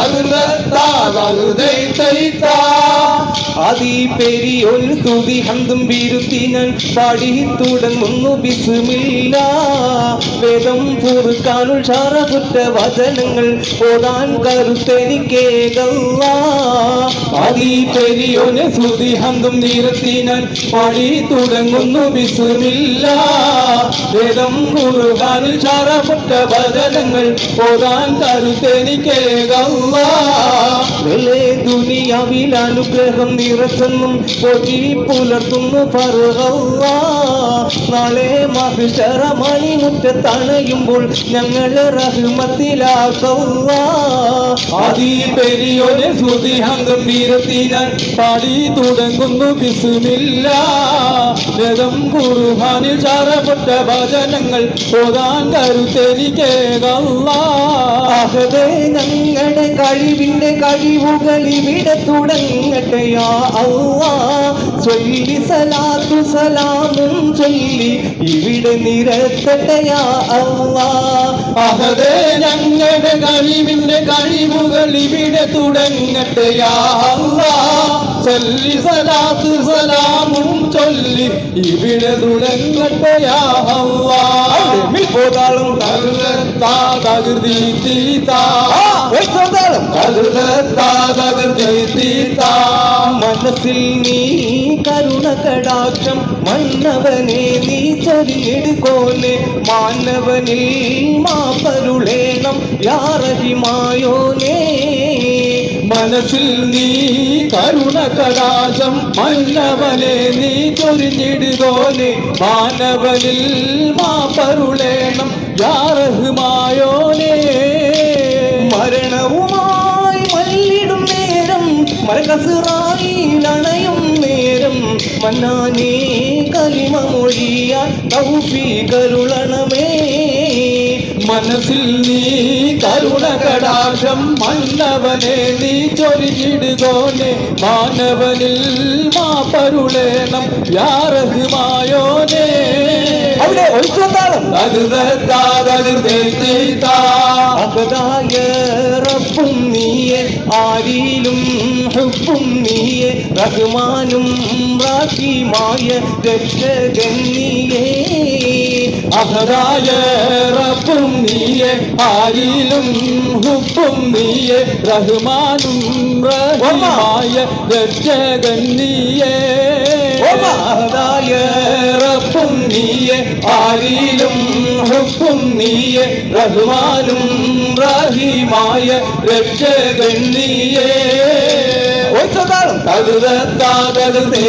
തകൃതാ തകൃതൈ തൈത്താ അതി പെരിയൊരു സ്തുതി ഹന്തും പാടി തുടങ്ങുന്നു ബിസുമില്ല വേദം പൂർക്കാനുൾ ഷാറപുറ്റ വചനങ്ങൾ ഓടാൻ കരുത്തെനിക്കേകല്ല. അതി പെരിയൊരു സ്തുതി ഹന്തും നിരത്തിനാൻ പാടി തുടങ്ങുന്നു ബിസുമില്ല വേദം പൂർക്കാനുൾ ഷാറപുറ്റ വചനങ്ങൾ ഓടാൻ കരുത്തെനിക്കേകല്ല ദുനിയാവിൽ അനുഗ്രഹം നിറച്ചെന്നും പൊടി പുലർത്തുന്നു പറവ നാളെ മഹിഷറ മണിമുറ്റത്തണയുമ്പോൾ ഞങ്ങളെ റഹ്മത്തിലാക്കവ. അതി പെരിയൊരു ശ്രുതിഹംഗം വീരത്തിനാൻ പാടി തുടങ്ങുന്നു വിസുമില്ല രഥം കുറുഹാനിൽ ചാറപ്പെട്ട ഭജനങ്ങൾ പോകാൻ കരുത്തെനിക്കേകല്ലേ കഴിവുകൾ ഇവിടെ തുടങ്ങട്ടെയാ അള്ളാ ചൊല്ലി സലാത്തു സലാമും ചൊല്ലി ഇവിടെ നിരത്തട്ടെയാ അള്ളാ അഹദേ ഞങ്ങളുടെ കഴിവിന്റെ കഴിവുകൾ ഇവിടെ തുടങ്ങട്ടെയാ അല്ലാ. ചൊല്ലി സലാത്ത് സലാമും ചൊല്ലി ഇവിടെ തുടങ്ങട്ടെയാ അല്ലാ. പോതാളും തകൃതാ തകൃതി തീതാ. പോതാളും തകൃതാ തീത്താ. മനസ്സിൽ നീ കരുണ കടാക്ഷം മന്നവനെ നീ ചൊരിഞ്ഞെടുക്കോനെ മാനവനിൽ മാപ്പരുളേണം യാറഹിമായോനേ. മനസ്സിൽ നീ കരുണ കടാശം മന്നവനെ നീ ചൊരിഞ്ഞിടുകോനെ മാനവനിൽ മാപ്പരുളേണം യാറഹുമായോനേ മരണവുമായി മല്ലിടും നേരം മരകസുറായിലണയും നേരം മന്നാനേ കലിമ മൊഴിയാൻ തൗഫീ കരുളണമേ മനസ്സിൽ നീ കരുണ കടാക്ഷം മന്നവനെ നീ ചൊരിഞ്ഞിടുകോനെ. മാനവനിൽ മാപ്പരുളേണം യാറഹുമായോനേ അവിടെ റബ്ബും നീയെ ആരിലും ഹുബും റഹ്മാനും റാഹിമായ രക്ഷകന്നിയേ നീയേ അഹദായ റബ്ബും നീയെ ആരിലും ഹുപ്പും നീയെ റഹ്മാനും റഹീമായ രക്ഷകന്നിയേ നീയെ അകതായ റബ്ബും നീയെ ആരിലും ഹുപ്പും നീയെ റഹ്മാനും റഹീമായ രക്ഷകൻ നീയെ ഒഴിച്ചോത്താളം തകൃതാ തകൃതേ